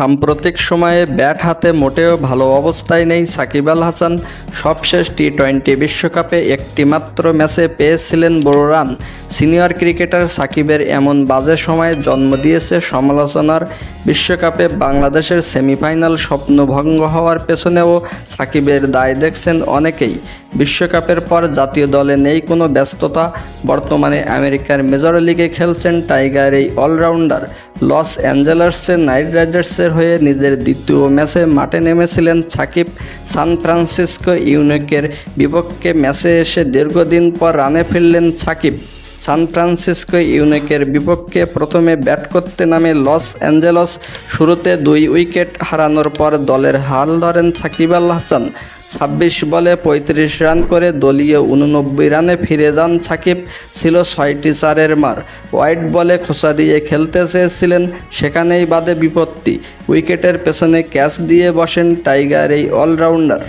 সাম্প্রতিক সময়ে ব্যাট হাতে মোটেও ভালো অবস্থায় নেই সাকিব আল হাসান। সবশেষ টি টোয়েন্টি বিশ্বকাপে একটিমাত্র ম্যাচে পেয়েছিলেন বড় রান সিনিয়র ক্রিকেটার সাকিবের এমন বাজে সময়ে জন্ম দিয়েছে সমালোচনার বিশ্বকাপে বাংলাদেশের সেমিফাইনাল স্বপ্নভঙ্গ হওয়ার পেছনেও সাকিবের দায় দেখছেন অনেকেই। বিশ্বকাপের পর জাতীয় দলে নেই কোনো ব্যস্ততা। বর্তমানে আমেরিকার মেজর লিগে খেলছেন টাইগার এই অলরাউন্ডার। লস অ্যাঞ্জেলাসের নাইট রাইডার্সের হয়ে নিজের দ্বিতীয় ম্যাচে মাঠে নেমেছিলেন সাকিব। সান ফ্রান্সিসকো ইউনিকের বিপক্ষে ম্যাচে এসে দীর্ঘদিন পর রানে ফিরলেন সাকিব। সান ফ্রান্সিসকো ইউনিকের বিপক্ষে প্রথমে ব্যাট করতে নামে লস অ্যাঞ্জেলস, শুরুতে দুই উইকেট হারানোর পর দলের হাল ধরেন সাকিব আল হাসান। ছাব্বিশ বলে পঁয়ত্রিশ রান করে দলীয় উননব্বই রানে ফিরে যান সাকিব, ছিল ছয়টি চারের মার। হোয়াইট বলে খোসা দিয়ে খেলতে চেয়েছিলেন, সেখানেই বাদে বিপত্তি। উইকেটের পেছনে ক্যাচ দিয়ে বসেন টাইগার, এই অলরাউন্ডার।